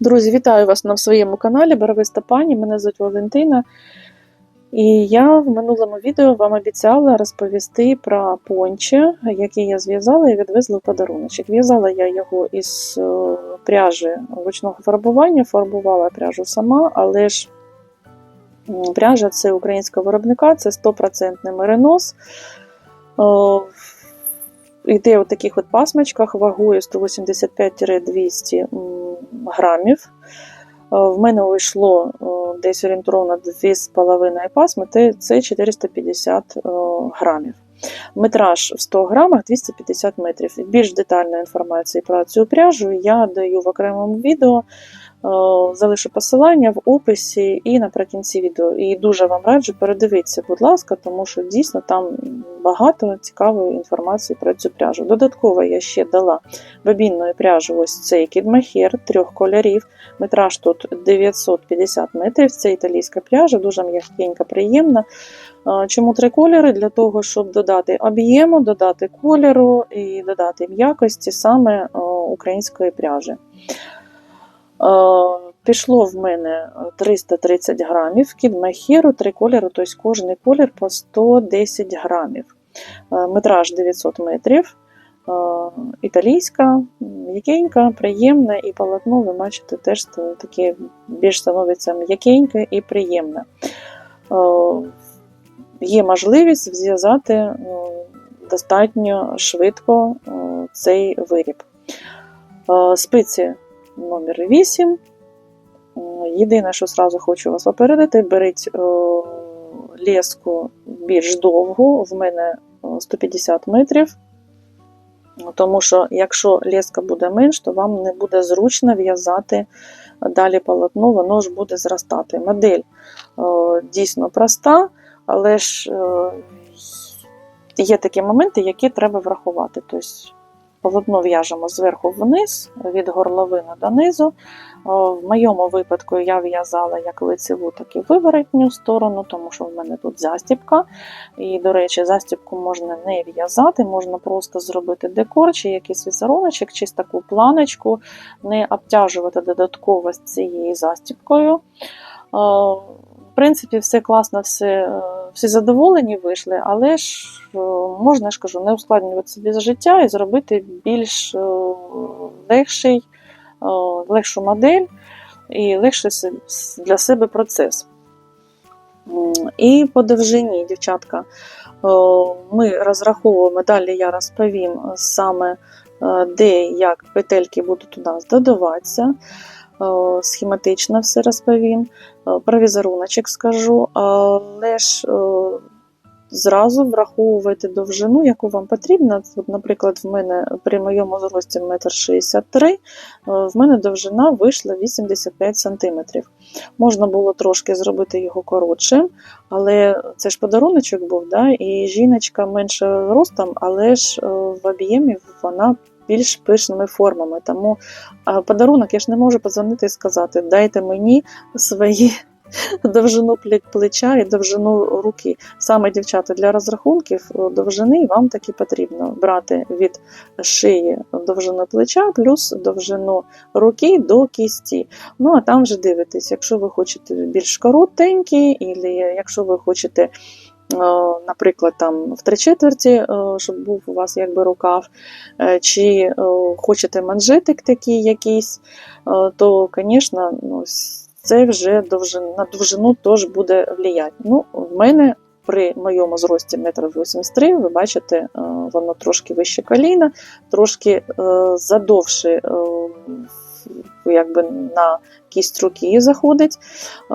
Друзі, вітаю вас на своєму каналі Барвиста пані. Мене звуть Валентина. І я в минулому відео вам обіцяла розповісти про понче, який я зв'язала і відвезла в подаруночок. В'язала я його із е, пряжі ручного фарбування, фарбувала пряжу сама, але ж пряжа це українського виробника, це 100% меринос. Е, Йде у таких от пасмачках вагою 185-200 м, грамів. Е, В мене вийшло е, десь орієнтовно 2,5 пасми, це 450 е, грамів. Метраж в 100 грамах 250 метрів. Більш детальної інформації про цю пряжу я даю в окремому відео. Е, Залишу посилання в описі і наприкінці відео. І дуже вам раджу передивитися, будь ласка, тому що дійсно там багато цікавої інформації про цю пряжу. Додатково я ще дала бобінної пряжі ось цей кідмахер трьох кольорів. Метраж тут 950 метрів. Це італійська пряжа, дуже м'якенька, приємна. Е, Чому три кольори? Для того, щоб додати об'єму, додати кольору і додати м'якості саме е, української пряжі. Е, Пішло в мене 330 грамів кідмахіру, три кольори, тобто кожен колір по 110 грамів. Е, Метраж 900 метрів. Е, Італійська, м'якенька, приємна, і полотно, ви бачите, теж таке більш становиться м'якеньке і приємне. Е, Є можливість зв'язати е, достатньо швидко е, цей виріб. Е, Спиці номер 8. Єдине, що зразу хочу вас попередити, беріть е, леску більш довгу, в мене е, 150 метрів. Тому що якщо леска буде менш, то вам не буде зручно в'язати далі полотно, воно ж буде зростати. Модель е, дійсно проста, але ж е, є такі моменти, які треба врахувати. Тобто полотно в'яжемо зверху вниз, від горловини до низу. В моєму випадку я в'язала як лицеву, так і виворотню сторону, тому що в мене тут застібка. І, до речі, застібку можна не в'язати, можна просто зробити декор чи якийсь візеруночок, чи таку планочку, не обтяжувати додатково з цією застібкою. В принципі, все класно, все, е, всі задоволені вийшли, але ж е, можна, я ж кажу, не ускладнювати собі життя і зробити більш е, легший, е, легшу модель і легший для себе процес. І по довжині, дівчатка, ми розраховуємо, далі я розповім саме, де як петельки будуть у нас додаватися. Е, Схематично все розповім. Е, Про візеруночок скажу, але ж е, зразу враховуйте довжину, яку вам потрібно. От, наприклад, в мене при моєму зрості 1,63 м, в мене довжина вийшла 85 см. Можна було трошки зробити його коротшим, але це ж подаруночок був, да? і жіночка менше ростом, але ж в об'ємі вона більш пишними формами. Тому подарунок я ж не можу подзвонити і сказати: дайте мені свої довжину плеча і довжину руки. Саме дівчата для розрахунків е, довжини вам таки потрібно брати від шиї довжину плеча плюс довжину руки до кісті. Ну а там вже дивитесь, якщо ви хочете більш коротенькі, і якщо ви хочете. Е, Наприклад, там в три четверті, е, щоб був у вас якби рукав, е, чи хочете манжетик такий якийсь, то, звісно, ну, це вже на довжину теж буде впливати. Ну, в мене при моєму зрості 1,83 м, ви бачите, воно трошки вище коліна, трошки задовше якби на кість руки заходить. Е,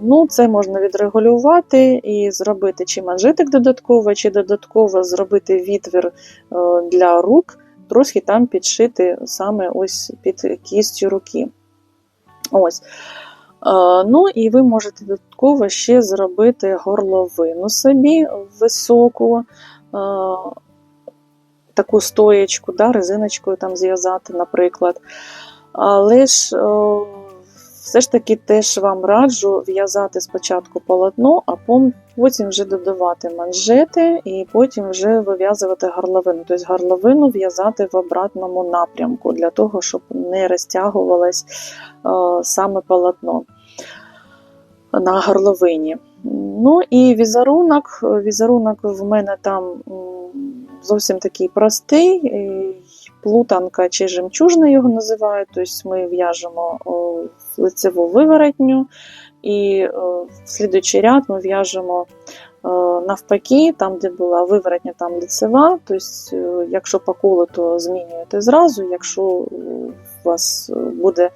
Ну, це можна відрегулювати і зробити чи манжетик додатково, чи додатково зробити відвір е, для рук, трошки там підшити саме ось під кістю руки. Ось. Е, Ну і ви можете додатково ще зробити горловину собі високу, таку стоєчку, да, резиночкою там зв'язати, наприклад. Але ж все ж таки теж вам раджу в'язати спочатку полотно, а потім вже додавати манжети і потім вже вив'язувати горловину. Тобто горловину в'язати в обратному напрямку для того, щоб не розтягувалось саме полотно на горловині. Ну і візерунок. Візерунок в мене там зовсім такий простий. Плутанка чи жемчужна його називають. Тобто ми в'яжемо лицеву виворотню, і в слідуючий ряд ми в'яжемо навпаки, там, де була виворотня, там лицева. Тобто, якщо по колу, то змінюєте зразу. Якщо у вас буде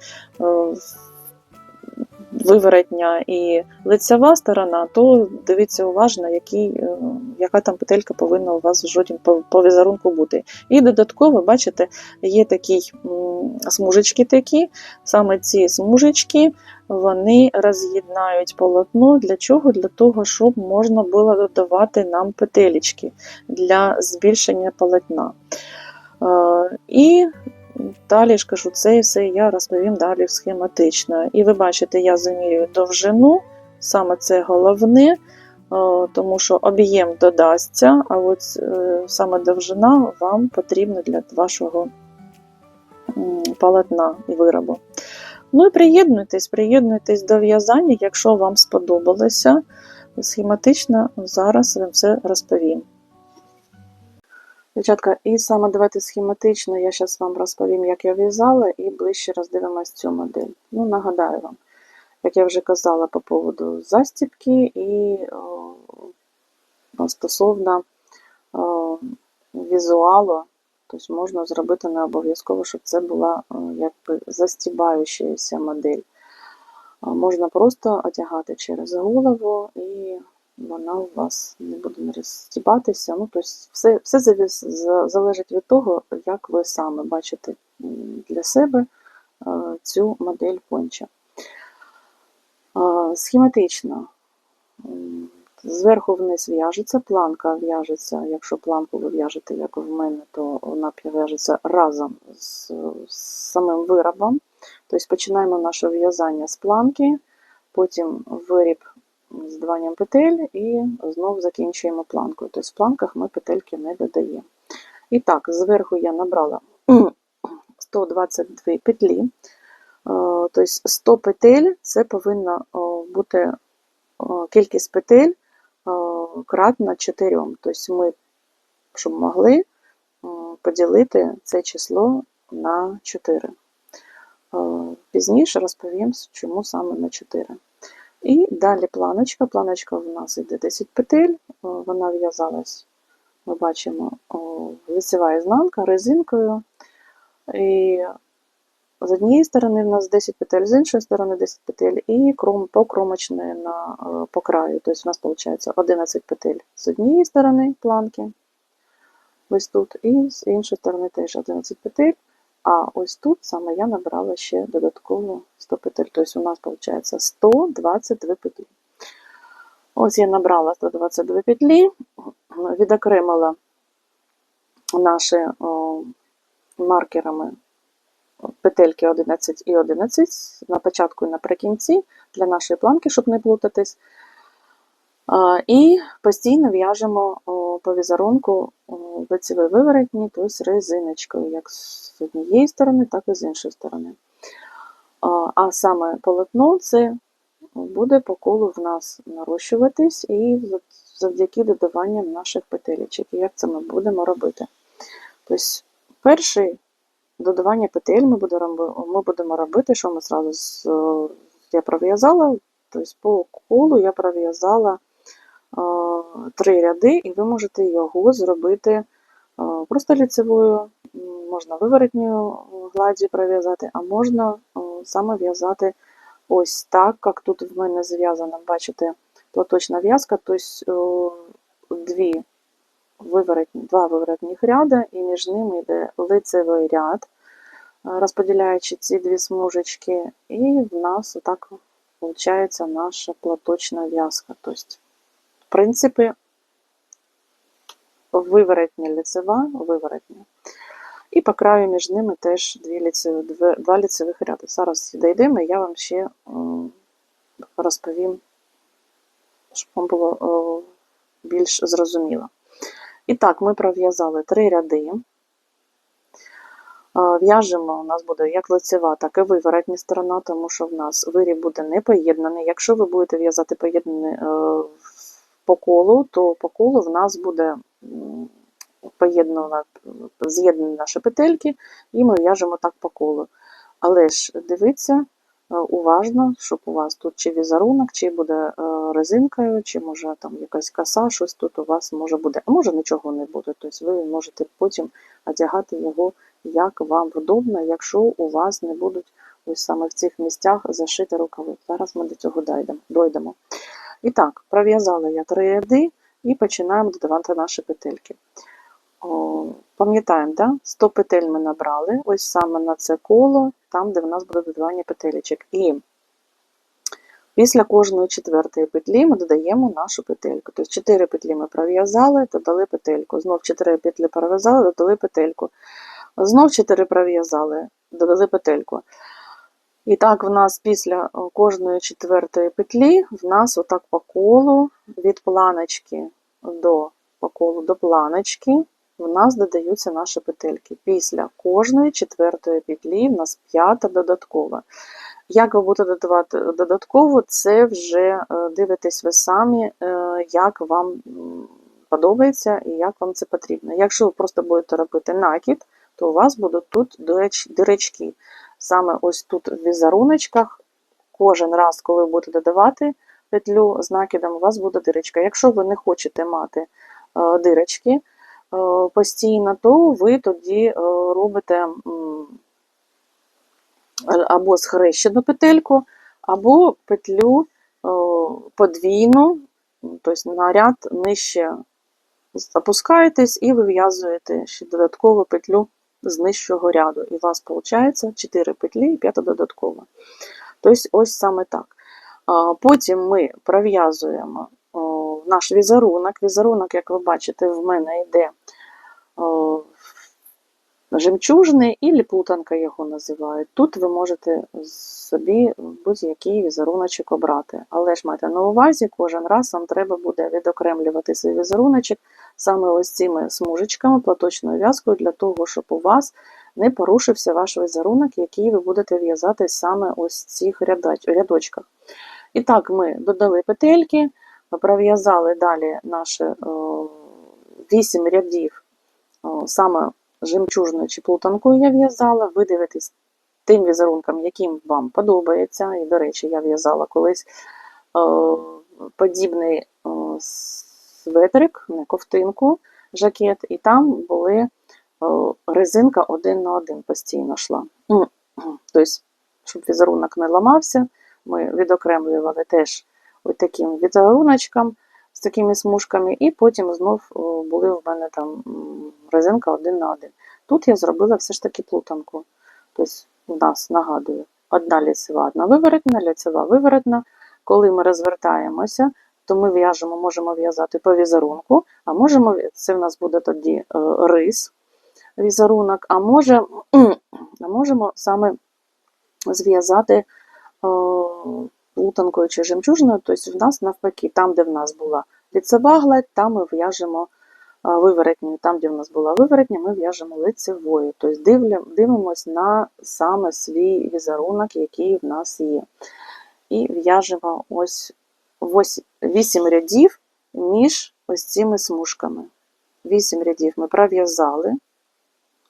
виворотня і лицева сторона, то дивіться уважно, який, е, яка там петелька повинна у вас в жоднім по, візерунку бути. І додатково, бачите, є такі смужечки такі, саме ці смужечки вони роз'єднають полотно. Для чого? Для того, щоб можна було додавати нам петелечки для збільшення полотна. Е, І Далі ж кажу, це і все я розповім далі схематично. І ви бачите, я замірюю довжину, саме це головне, е, тому що об'єм додасться, а от е, саме довжина вам потрібна для вашого полотна і виробу. Ну і приєднуйтесь, приєднуйтесь до в'язання, якщо вам сподобалося. Схематично зараз вам все розповім. Дівчатка, і саме давайте схематично я зараз вам розповім, як я в'язала, і ближче роздивимось цю модель. Ну, нагадаю вам, як я вже казала по поводу застібки і о, стосовно о, візуалу, тобто можна зробити не обов'язково, щоб це була о, якби застібаючася модель. Можна просто одягати через голову і вона у вас не буде розстібатися. Ну, тобто все, все залежить від того, як ви саме бачите для себе е, цю модель понча. Е, Схематично. Зверху вниз в'яжеться, планка в'яжеться. Якщо планку ви в'яжете, як в мене, то вона в'яжеться разом з, з самим виробом. Тобто починаємо наше в'язання з планки, потім виріб з додаванням петель і знову закінчуємо планкою. Тобто в планках ми петельки не додаємо. І так, зверху я набрала 122 петлі. Е, Тобто 100 петель це повинна бути кількість петель кратна 4. Тобто ми, щоб могли поділити це число на 4. Е, Пізніше розповім, чому саме на 4. І далі планочка. Планочка в нас йде 10 петель, вона в'язалась, ми бачимо, лицева ізнанка резинкою. І з однієї сторони в нас 10 петель, з іншої сторони 10 петель, і кром, покромочне на, е, по краю. Тобто у нас виходить 11 петель з однієї сторони планки, ось тут, і з іншої сторони теж 11 петель. А ось тут саме я набрала ще додатково 100 петель. Тобто у нас виходить 122 петлі. Ось я набрала 122 петлі, відокремила наші о, маркерами петельки 11 і 11 на початку і наприкінці для нашої планки, щоб не плутатись. І постійно в'яжемо по візерунку о, лицевий виворотні, тобто резиночкою, як з однієї сторони, так і з іншої сторони. А, саме полотно це буде по колу в нас нарощуватись і завдяки додаванням наших петелечок. І як це ми будемо робити? Тобто, перший додавання петель ми будемо, ми будемо робити, що ми зразу з, я пров'язала, тобто по колу я пров'язала три ряди, і ви можете його зробити просто ліцевою, можна виворотньою гладдю пров'язати, а можна е, саме в'язати ось так, як тут в мене зв'язано, бачите, платочна в'язка, тобто дві виворотні, два виворотних ряда, і між ними йде лицевий ряд, розподіляючи ці дві смужечки, і в нас отак виходить наша платочна в'язка. Тобто, в принципі, виворотня лицева, виворотня. І по краю між ними теж дві ліцеві, два ліцевих ряди. Зараз дійдемо, я вам ще розповім, щоб вам було більш зрозуміло. І так, ми пров'язали три ряди. В'яжемо, у нас буде як лицева, так і виворотня сторона, тому що в нас виріб буде не поєднаний. Якщо ви будете в'язати поєднаний е, по колу, то по колу в нас буде поєднана, з'єднані наші петельки, і ми в'яжемо так по колу. Але ж дивіться е, уважно, щоб у вас тут чи візерунок, чи буде е, резинкою, чи може там якась коса, щось тут у вас може буде. А може нічого не буде. Тобто ви можете потім одягати його як вам вдобно, якщо у вас не будуть ось саме в цих місцях зашити рукави. Зараз ми до цього дійдемо. І так, пров'язала я три ряди і починаємо додавати наші петельки. Пам'ятаємо, да? 100 петель ми набрали, ось саме на це коло, там, де в нас буде додавання петелечок. І після кожної четвертої петлі ми додаємо нашу петельку. Тобто 4 петлі ми пров'язали, додали петельку. Знов 4 петлі пров'язали, додали петельку. Знов 4 пров'язали, додали петельку. І так, в нас після кожної четвертої петлі, в нас отак по колу від планочки до по колу до планочки, в нас додаються наші петельки. Після кожної четвертої петлі в нас п'ята додаткова. Як ви будете додавати додатково, це вже е, дивитесь ви самі, е, як вам подобається і як вам це потрібно. Якщо ви просто будете робити накид, то у вас будуть тут диречки. Саме ось тут в візеруночках, кожен раз, коли ви будете додавати петлю з накидом, у вас буде дирочка. Якщо ви не хочете мати е, дирочки постійно, то ви тоді е, робите або схрещену петельку, або петлю е, подвійну, тобто на ряд нижче опускаєтесь і вив'язуєте ще додаткову петлю з нижчого ряду. І у вас виходить 4 петлі і 5 додаткова. Тобто ось саме так. Потім ми пров'язуємо наш візерунок. Візерунок, як ви бачите, в мене йде жемчужний і плутанка його називають. Тут ви можете собі будь-який візеруночок обрати. Але ж майте на увазі, кожен раз вам треба буде відокремлювати свій візеруночок саме ось цими смужечками, платочною в'язкою, для того, щоб у вас не порушився ваш візерунок, який ви будете в'язати саме ось в цих рядочках. І так, ми додали петельки, пров'язали далі наші 8 рядів саме жемчужною чи плутанкою я в'язала. Ви дивитесь тим візерунком, яким вам подобається. І, до речі, я в'язала колись подібний о, светрик, не ковтинку, жакет, і там були резинка один на один постійно йшла. Тобто, щоб візерунок не ламався, ми відокремлювали теж таким візеруночком з такими смужками, і потім знов були в мене там резинка один на один. Тут я зробила все ж таки плутанку. Тобто, у нас нагадую, одна ліцева, одна виворотна, ліцева виворотна. Коли ми розвертаємося, то ми в'яжемо, можемо в'язати по візерунку, а можемо, це в нас буде тоді е, рис, візерунок, а, може, а можемо саме зв'язати плутанкою чи жемчужною, тобто в нас навпаки, там, де в нас була ліцева гладь, там ми в'яжемо виворотню, там, де в нас була виворотня, ми в'яжемо лицевою. Тобто дивлю, дивимось на саме свій візерунок, який в нас є. І в'яжемо ось 8 рядів між ось цими смужками. 8 рядів ми пров'язали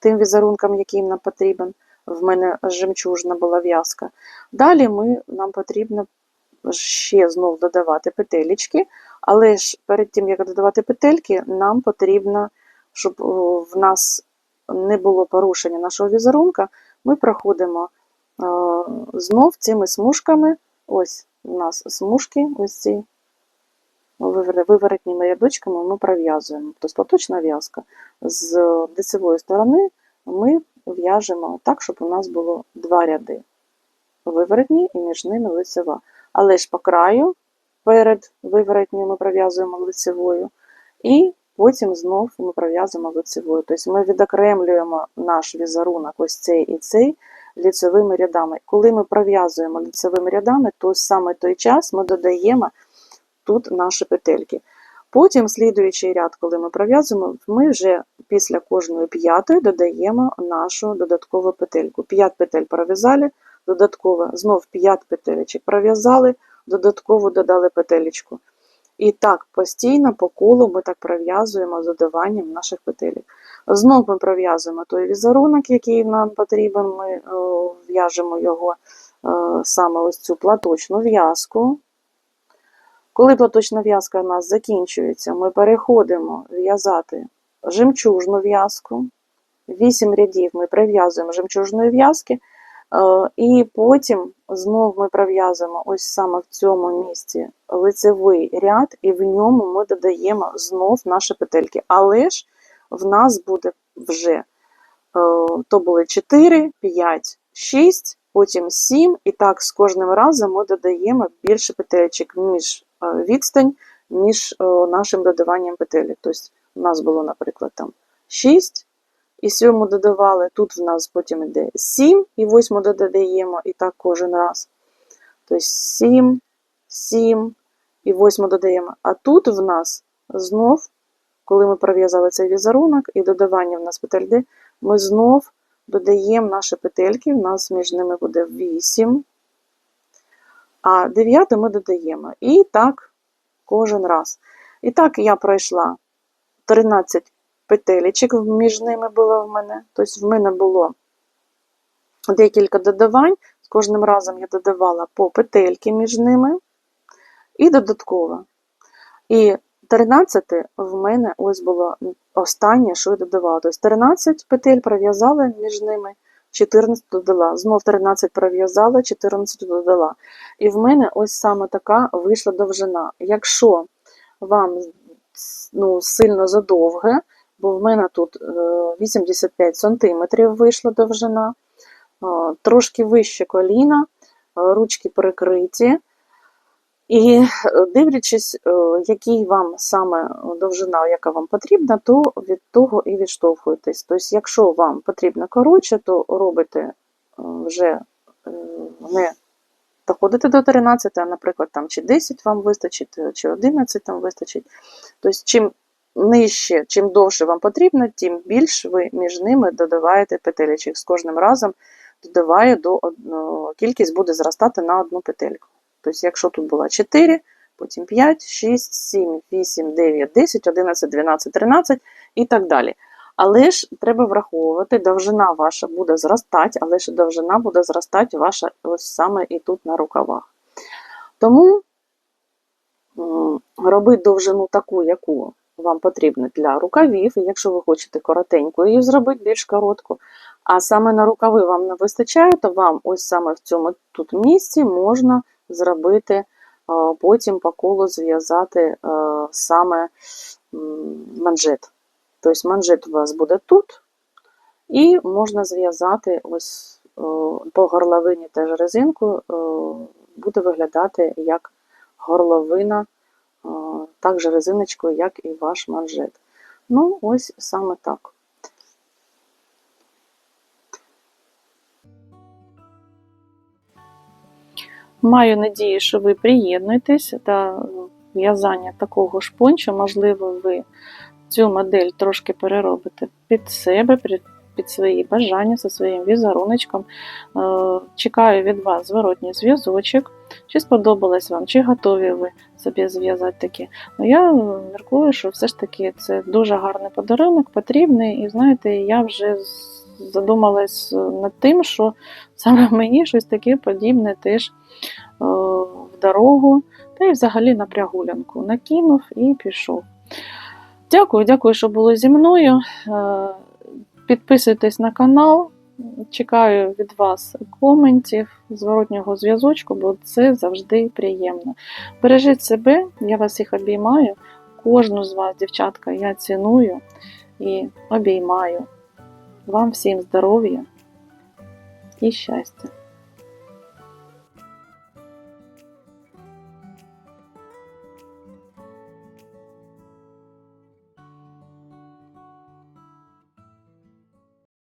тим візерунком, який нам потрібен. В мене жемчужна була в'язка. Далі ми, нам потрібно ще знов додавати петелечки, але ж перед тим, як додавати петельки, нам потрібно, щоб в нас не було порушення нашого візерунка, ми проходимо е, знов цими смужками. Ось у нас смужки, ось ці виворотніми рядочками ми пров'язуємо. Тобто поточна в'язка. З лицевої сторони ми в'яжемо так, щоб у нас було два ряди виворотні і між ними лицева. Але ж по краю перед виворотньою ми пров'язуємо лицевою, і потім знов ми пров'язуємо лицевою. Тобто ми відокремлюємо наш візерунок, ось цей і цей ліцевими рядами. Коли ми пров'язуємо лицевими рядами, то саме той час ми додаємо тут наші петельки. Потім, слідуючий ряд, коли ми пров'язуємо, ми вже після кожної п'ятої додаємо нашу додаткову петельку. 5 петель пров'язали, додатково, знов 5 петелечок пров'язали, додатково додали петелечку. І так постійно по колу ми так пров'язуємо з додаванням наших петелек. Знов ми пров'язуємо той візерунок, який нам потрібен, ми е, в'яжемо його е, саме ось цю платочну в'язку. Коли платочна в'язка у нас закінчується, ми переходимо в'язати жемчужну в'язку. 8 рядів ми прив'язуємо жемчужної в'язки, і потім знов ми пров'язуємо ось саме в цьому місці лицевий ряд, і в ньому ми додаємо знов наші петельки. Але ж в нас буде вже е, то були 4, 5, 6, потім 7, і так з кожним разом ми додаємо більше петельчик між е, відстань між е, нашим додаванням петелі. Тобто у нас було, наприклад, там 6, і 7 додавали, тут в нас потім йде 7, і 8 додаємо, і так кожен раз. Тобто 7, 7 і 8 додаємо. А тут в нас знов, коли ми пров'язали цей візерунок і додавання в нас петель йде, ми знов додаємо наші петельки, в нас між ними буде 8, а 9 ми додаємо. І так кожен раз. І так я пройшла 13 петелечок між ними було в мене. Тобто в мене було декілька додавань. З кожним разом я додавала по петельки між ними і додатково. І 13 в мене ось було останнє, що я додавала. Тобто 13 петель пров'язала між ними, 14 додала. Знов 13 пров'язала, 14 додала. І в мене ось саме така вийшла довжина. Якщо вам ну, сильно задовге, бо в мене тут е, 85 см вийшла довжина, е, трошки вище коліна, е, ручки прикриті. І е, дивлячись, е, який вам саме довжина, яка вам потрібна, то від того і відштовхуєтесь. Тобто, якщо вам потрібно коротше, то робите е, вже е, не доходите до 13, а, наприклад, там чи 10 вам вистачить, чи 11 там вистачить. Тобто, чим нижче, чим довше вам потрібно, тим більше ви між ними додаваєте петелечок. З кожним разом додаває до кількість буде зростати на одну петельку. Тобто, якщо тут було 4, потім 5, 6, 7, 8, 9, 10, 11, 12, 13 і так далі. Але ж треба враховувати, довжина ваша буде зростати, але ж довжина буде зростати ваша ось саме і тут на рукавах. Тому робити довжину таку, яку вам потрібно для рукавів, якщо ви хочете коротеньку, її зробити більш коротку. А саме на рукави вам не вистачає, то вам ось саме в цьому тут місці можна зробити, потім по колу зв'язати саме манжет. Тобто манжет у вас буде тут, і можна зв'язати ось по горловині теж резинку, буде виглядати як горловина, так же резиночкою, як і ваш манжет. Ну, ось саме так. Маю надію, що ви приєднуєтесь до в'язання такого ж пончо. Можливо, ви цю модель трошки переробите під себе, під свої бажання, зі своїм візеруночком. Чекаю від вас зворотній зв'язочок. Чи сподобалось вам, чи готові ви собі зв'язати таке. Ну, Я міркую, що все ж таки це дуже гарний подарунок, потрібний, і знаєте, я вже задумалась над тим, що саме мені щось таке подібне теж в дорогу, та й взагалі на прогулянку накинув і пішов. Дякую, дякую, що були зі мною. Підписуйтесь на канал, чекаю від вас коментів, зворотнього зв'язочку, бо це завжди приємно. Бережіть себе, я вас їх обіймаю. Кожну з вас, дівчатка, я ціную і обіймаю. Вам всім здоров'я і щастя!